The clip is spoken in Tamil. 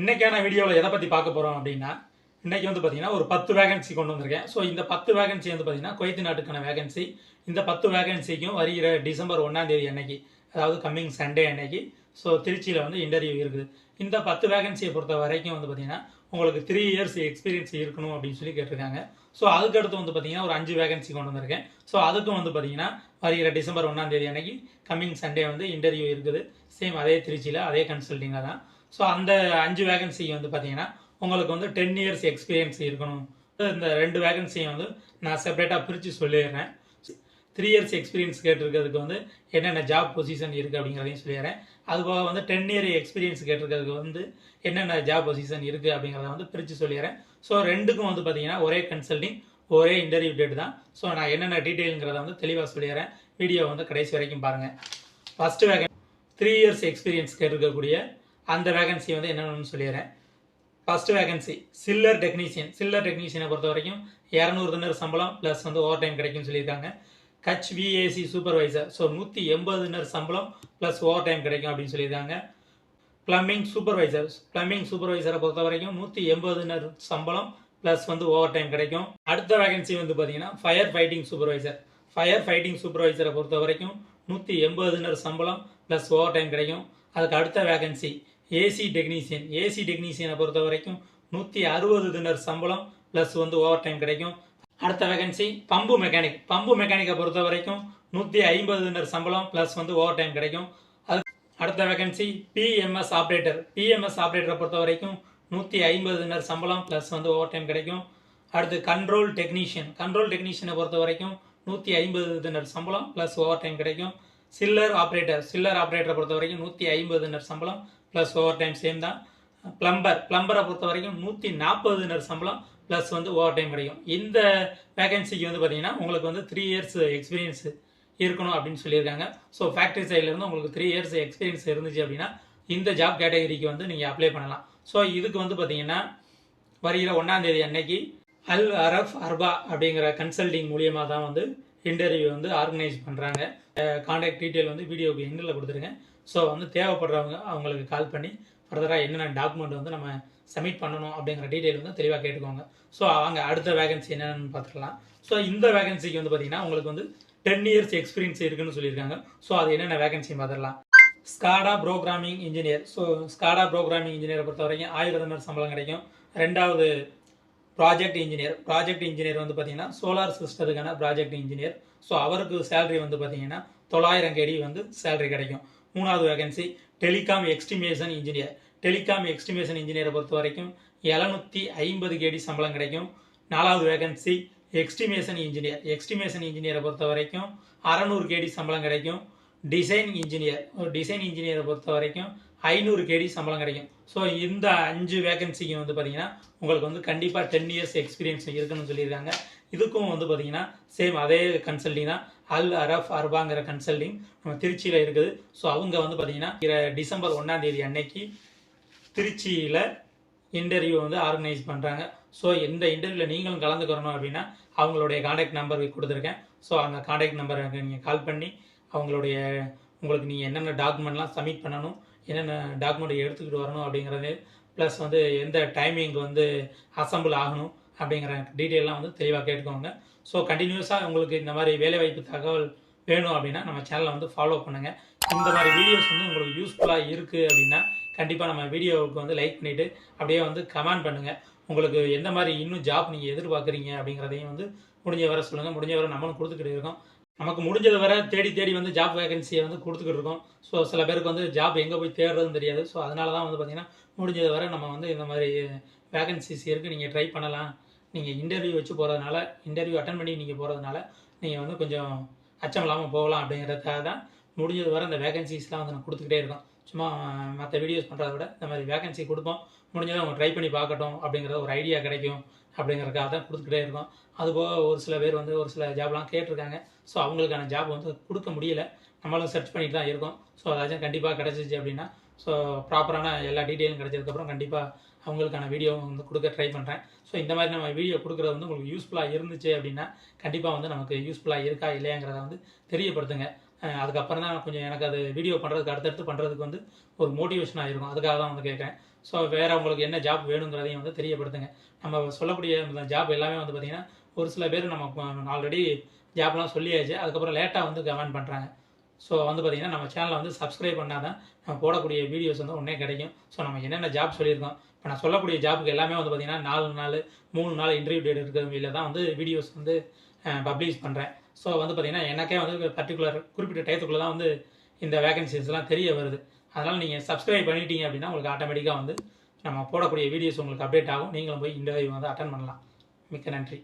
இன்றைக்கான வீடியோவில் எதை பற்றி பார்க்க போகிறோம் அப்படின்னா இன்றைக்கி வந்து பார்த்தீங்கன்னா ஒரு பத்து வேகன்சி கொண்டு வந்திருக்கேன். ஸோ இந்த பத்து வேகன்சி வந்து பார்த்தீங்கன்னா குவைத்து நாட்டுக்கான வேகன்சி இந்த பத்து வேகன்சிக்கும் வருகிற டிசம்பர் ஒன்றாம் தேதி அன்னைக்கு அதாவது கம்மிங் சண்டே அன்னைக்கு ஸோ திருச்சியில் வந்து இன்டர்வியூ இருக்குது. இந்த பத்து வேகன்சியை பொறுத்த வரைக்கும் வந்து பார்த்தீங்கன்னா உங்களுக்கு த்ரீ இயர்ஸ் எக்ஸ்பீரியன்ஸ் இருக்கணும் அப்படின்னு சொல்லி கேட்டிருக்காங்க. ஸோ அதுக்கடுத்து வந்து பார்த்தீங்கன்னா ஒரு அஞ்சு வேகன்சி கொண்டு வந்திருக்கேன். ஸோ அதுக்கும் வந்து பார்த்தீங்கன்னா வருகிற டிசம்பர் ஒன்றாம் தேதி அன்னைக்கு கம்மிங் சண்டே வந்து இன்டர்வியூ இருக்குது. சேம் அதே திருச்சியில் அதே கன்சல்டிங்காக தான். ஸோ அந்த அஞ்சு வேகன்சி வந்து பார்த்தீங்கன்னா உங்களுக்கு வந்து டென் இயர்ஸ் எக்ஸ்பீரியன்ஸ் இருக்கணும். இந்த ரெண்டு வேகன்சியும் வந்து நான் செப்பரேட்டாக பிரித்து சொல்லிடுறேன். த்ரீ இயர்ஸ் எக்ஸ்பீரியன்ஸ் கேட்டிருக்கிறதுக்கு வந்து என்னென்ன ஜாப் பொசிஷன் இருக்குது அப்படிங்கிறதையும் சொல்லிடுறேன். அதுபோக வந்து டென் இயர் எக்ஸ்பீரியன்ஸ் கேட்டிருக்கிறதுக்கு வந்து என்னென்ன ஜாப் பொசிஷன் இருக்குது அப்படிங்கிறத வந்து பிரித்து சொல்லிடுறேன். ஸோ ரெண்டுக்கும் வந்து பார்த்தீங்கன்னா ஒரே கன்சல்டிங் ஒரே இன்டர்வியூ டேட் தான். ஸோ நான் என்னென்ன டீட்டெயிலுங்கிறத வந்து தெளிவாக சொல்லிடுறேன். வீடியோ வந்து கடைசி வரைக்கும் பாருங்கள் ஃபஸ்ட்டு வேகன் த்ரீ இயர்ஸ் எக்ஸ்பீரியன்ஸ் கேட்டிருக்கக்கூடிய அந்த வேகன்சி வந்து என்னென்னு சொல்லிடுறேன். First vacancy chiller technician chiller டெக்னீஷியனை பொறுத்த வரைக்கும் இரநூறு தினர் சம்பளம் ப்ளஸ் வந்து ஓவர் டைம் கிடைக்கும்னு சொல்லியிருக்காங்க. கச் விஏசி சூப்பர்வைசர் ஸோ நூற்றி எண்பது தினர் சம்பளம் ப்ளஸ் ஓவர் டைம் கிடைக்கும் அப்படின்னு சொல்லியிருக்காங்க. பிளம்பிங் சூப்பர்வைசர் பிளம்பிங் சூப்பர்வைசரை பொறுத்த வரைக்கும் நூற்றி எண்பது தினர் சம்பளம் ப்ளஸ் வந்து ஓவர் டைம் கிடைக்கும். அடுத்த வேகன்சி வந்து பார்த்தீங்கன்னா fire fighting supervisor fire fighting சூப்பர்வைசரை பொறுத்த வரைக்கும் நூற்றி எண்பது தினர் சம்பளம் ப்ளஸ் ஓவர் டைம் கிடைக்கும். அதுக்கு அடுத்த வேகன்சி ஏசி டெக்னீஷியன் ஏசி டெக்னீஷியனை பொறுத்த வரைக்கும் நூற்றி அறுபது தினர் சம்பளம் ப்ளஸ் வந்து ஓவர் டைம் கிடைக்கும். அடுத்த வேகன்சி பம்பு மெக்கானிக் பம்பு மெக்கானிக்கை பொறுத்த வரைக்கும் நூற்றி ஐம்பது தினர் சம்பளம் ப்ளஸ் வந்து ஓவர் டைம் கிடைக்கும். அது அடுத்த வேகன்சி பிஎம்எஸ் ஆப்ரேட்டர் பிஎம்எஸ் ஆப்ரேட்டரை பொறுத்த வரைக்கும் நூற்றி ஐம்பது தினர் சம்பளம் ப்ளஸ் வந்து ஓவர் டைம் கிடைக்கும். அடுத்து கண்ட்ரோல் டெக்னீஷியன் கண்ட்ரோல் டெக்னீஷியனை பொறுத்த வரைக்கும் நூற்றி ஐம்பது தினர் சம்பளம் ப்ளஸ் ஓவர் டைம் கிடைக்கும். சில்லர் ஆப்ரேட்டர் சில்லர் ஆப்ரேட்டரை பொறுத்த வரைக்கும் நூற்றி ஐம்பது தினர் சம்பளம் ப்ளஸ் ஓவர் டைம் சேம் தான். ப்ளம்பர் ப்ளம்பரை பொறுத்த வரைக்கும் நூற்றி நாற்பது தினர் சம்பளம் ப்ளஸ் வந்து ஓவர் டைம் கிடைக்கும். இந்த வேகன்சிக்கு வந்து பார்த்தீங்கன்னா உங்களுக்கு வந்து த்ரீ இயர்ஸ் எக்ஸ்பீரியன்ஸ் இருக்கணும் அப்படின்னு சொல்லியிருக்காங்க. ஸோ ஃபேக்ட்ரி சைட்லேருந்து உங்களுக்கு த்ரீ இயர்ஸ் எக்ஸ்பீரியன்ஸ் இருந்துச்சு அப்படின்னா இந்த ஜாப் கேட்டகரிக்கு வந்து நீங்கள் அப்ளை பண்ணலாம். ஸோ இதுக்கு வந்து பார்த்தீங்கன்னா வருகிற ஒன்றாந்தேதி அன்னைக்கு அல் அரஃப் அர்பா அப்படிங்கிற கன்சல்டிங் மூலியமாக தான் வந்து இன்டர்வியூ வந்து ஆர்கனைஸ் பண்ணுறாங்க காண்டாக்ட் டீட்டெயில் வந்து வீடியோக்கு எங்களில் கொடுத்துருங்க. ஸோ வந்து தேவைப்படுறவங்க அவங்களுக்கு கால் பண்ணி ஃபர்தராக என்னென்ன டாக்குமெண்ட் வந்து நம்ம சப்மிட் பண்ணணும்? அப்படிங்கிற டீட்டெயில் வந்து தெளிவாக கேட்டுக்கோங்க. ஸோ அவங்க அடுத்த வேகன்சி என்னென்னு பார்த்துக்கலாம். ஸோ இந்த வேகன்சிக்கு வந்து பார்த்தீங்கன்னா உங்களுக்கு வந்து டென் இயர்ஸ் எக்ஸ்பீரியன்ஸ் இருக்குன்னு சொல்லியிருக்காங்க. ஸோ அது என்னென்ன வேகன்சி பார்த்துடலாம். SCADA programming engineer so SCADA programming இன்ஜினியரை பொறுத்த வரைக்கும் ஆயிரம் சம்பளம் கிடைக்கும். ரெண்டாவது ப்ராஜெக்ட் இன்ஜினியர் ப்ராஜெக்ட் இன்ஜினியர் வந்து பார்த்தீங்கன்னா சோலார் சிஸ்டத்துக்கான ப்ராஜெக்ட் இன்ஜினியர் ஸோ அவருக்கு சேலரி வந்து பார்த்தீங்கன்னா தொள்ளாயிரம் கேடி வந்து சேலரி கிடைக்கும். மூணாவது vacancy telecom estimation engineer telecom estimation இன்ஜினியரை பொறுத்த வரைக்கும் எழுநூற்றி ஐம்பது கேடி சம்பளம் கிடைக்கும். நாலாவது வேகன்சி எக்ஸ்டிமேஷன் இன்ஜினியர் எக்ஸ்டிமேஷன் இன்ஜினியரை பொறுத்த வரைக்கும் அறநூறு கேடி சம்பளம் கிடைக்கும். டிசைன் இன்ஜினியர் ஒரு டிசைன் இன்ஜினியரை பொறுத்த வரைக்கும் ஐநூறு கேடி சம்பளம் கிடைக்கும். ஸோ இந்த அஞ்சு வேகன்சிக்கு வந்து பார்த்தீங்கன்னா உங்களுக்கு வந்து கண்டிப்பாக டென் இயர்ஸ் எக்ஸ்பீரியன்ஸ் இருக்குன்னு சொல்லியிருக்காங்க. இதுக்கும் வந்து பார்த்தீங்கன்னா சேம் அதே கன்சல்டிங் தான். அல் அரஃப் அர்பாங்கிற கன்சல்டிங் நம்ம திருச்சியில் இருக்குது. ஸோ அவங்க வந்து பார்த்தீங்கன்னா டிசம்பர் ஒன்றாம் தேதி அன்னைக்கு திருச்சியில் இன்டர்வியூ வந்து ஆர்கனைஸ் பண்ணுறாங்க ஸோ இந்த இன்டர்வியூவில் நீங்களும் கலந்துக்கிறணும் அப்படின்னா அவங்களுடைய காண்டாக்ட் நம்பர் கொடுத்துருக்கேன். ஸோ அந்த காண்டாக்ட் நம்பருக்கு நீங்கள் கால் பண்ணி அவங்களுடைய உங்களுக்கு நீங்கள் என்னென்ன டாக்குமெண்ட்லாம் சப்மிட் பண்ணணும் என்னென்ன டாக்குமெண்ட் எடுத்துக்கிட்டு வரணும் அப்படிங்கிறது ப்ளஸ் வந்து எந்த டைமிங் வந்து அசம்பிள் ஆகணும் அப்படிங்கிற டீட்டெயிலாம் வந்து தெளிவாக கேட்டுக்கோங்க. ஸோ கண்டினியூஸாக உங்களுக்கு இந்த மாதிரி வேலைவாய்ப்பு தகவல் வேணும் அப்படின்னா நம்ம சேனலை வந்து ஃபாலோ பண்ணுங்கள் இந்த மாதிரி வீடியோஸ் வந்து உங்களுக்கு யூஸ்ஃபுல்லாக இருக்குது அப்படின்னா கண்டிப்பாக நம்ம வீடியோவுக்கு வந்து லைக் பண்ணிவிட்டு அப்படியே வந்து கமெண்ட் பண்ணுங்கள் உங்களுக்கு எந்த மாதிரி இன்னும் ஜாப் நீங்கள் எதிர்பார்க்குறீங்க அப்படிங்கிறதையும் வந்து முடிஞ்ச வரை சொல்லுங்கள் முடிஞ்ச வரை நம்மளும் கொடுத்துக்கிட்டு இருக்கோம். நமக்கு முடிஞ்சது வரை தேடி தேடி வந்து ஜாப் வேகன்சியை வந்து கொடுத்துக்கிட்டு இருக்கோம். ஸோ சில பேருக்கு வந்து ஜாப் எங்கே போய் தேடுறதுன்னு தெரியாது. ஸோ அதனால தான் வந்து பார்த்திங்கன்னா முடிஞ்சது வரை நம்ம வந்து இந்த மாதிரி வேகன்சிஸ் இருக்குது நீங்கள் ட்ரை பண்ணலாம். நீங்கள் இன்டர்வியூ வச்சு போகிறதுனால இன்டர்வியூ அட்டன் பண்ணி நீங்கள் போகிறதுனால நீங்கள் வந்து கொஞ்சம் அச்சம் இல்லாமல் போகலாம் அப்படிங்கிறதுக்காக தான் முடிஞ்சது வரை இந்த வேகன்சிஸ்லாம் வந்து நான் கொடுத்துக்கிட்டே இருக்கோம். சும்மா மற்ற வீடியோஸ் பண்ணுறத விட இந்த மாதிரி வேகன்சி கொடுப்போம். முடிஞ்சதை அவங்க ட்ரை பண்ணி பார்க்கட்டும் அப்படிங்கிறத ஒரு ஐடியா கிடைக்கும். அப்படிங்கிறதுக்காக தான் கொடுத்துக்கிட்டே இருக்கோம். அதுபோக ஒரு சில பேர் வந்து ஒரு சில ஜாப்லாம் கேட்டிருக்காங்க. ஸோ அவங்களுக்கான ஜாப் வந்து கொடுக்க முடியல. நம்மளும் சர்ச் பண்ணிட்டு தான் இருக்கோம். ஸோ அதாச்சும் கண்டிப்பாக கிடச்சிச்சு அப்படின்னா ஸோ ப்ராப்பரான எல்லா டீட்டெயிலும் கிடச்சதுக்கப்புறம் கண்டிப்பாக அவங்களுக்கான வீடியோ வந்து கொடுக்க ட்ரை பண்ணுறேன் ஸோ இந்த மாதிரி நம்ம வீடியோ கொடுக்குறது வந்து உங்களுக்கு யூஸ்ஃபுல்லாக இருந்துச்சு அப்படின்னா கண்டிப்பாக வந்து நமக்கு யூஸ்ஃபுல்லாக இருக்கா இல்லையாங்கிறத வந்து தெரியப்படுத்துங்க. அதுக்கப்புறம் தான் கொஞ்சம் எனக்கு அது வீடியோ பண்ணுறதுக்கு அடுத்தடுத்து பண்ணுறதுக்கு வந்து ஒரு மோட்டிவேஷனாக இருக்கும் அதுக்காக தான் வந்து கேட்குறேன். ஸோ வேறு உங்களுக்கு என்ன ஜாப் வேணுங்கிறதையும் வந்து தெரியப்படுத்துங்க. நம்ம சொல்லக்கூடிய ஜாப் எல்லாமே வந்து பார்த்திங்கன்னா ஒரு சில பேர் நம்ம ஆல்ரெடி ஜாப்லாம் சொல்லியாச்சு. அதுக்கப்புறம் லேட்டாக வந்து கமெண்ட் பண்ணுறாங்க ஸோ வந்து பார்த்திங்கன்னா நம்ம சேனலை வந்து சப்ஸ்கிரைப் பண்ணால் தான் நம்ம போடக்கூடிய வீடியோஸ் வந்து உடனே கிடைக்கும். ஸோ நம்ம என்னென்ன ஜாப் சொல்லியிருக்கோம். இப்போ நான் சொல்லக்கூடிய ஜாப்புக்கு எல்லாமே வந்து பார்த்திங்கன்னா நாலு நாள் மூணு நாள் இன்டர்வியூ டேட் இருக்கிற தான் வந்து வீடியோஸ் வந்து பப்ளிஷ் பண்ணுறேன் ஸோ வந்து பார்த்திங்கன்னா எனக்கே வந்து பர்டிகுலர் குறிப்பிட்ட டயத்துக்குள்ளே தான் வந்து இந்த வேகன்சிஸ்லாம் தெரிய வருது. அதனால் நீங்கள் சப்ஸ்கிரைப் பண்ணிட்டீங்க அப்படின்னா உங்களுக்கு ஆட்டோமேட்டிக்காக வந்து நம்ம போடக்கூடிய வீடியோஸ் உங்களுக்கு அப்டேட் ஆகும். நீங்களும் போய் இன்டர்வியூ வந்து அட்டன் பண்ணலாம். மிக்க நன்றி.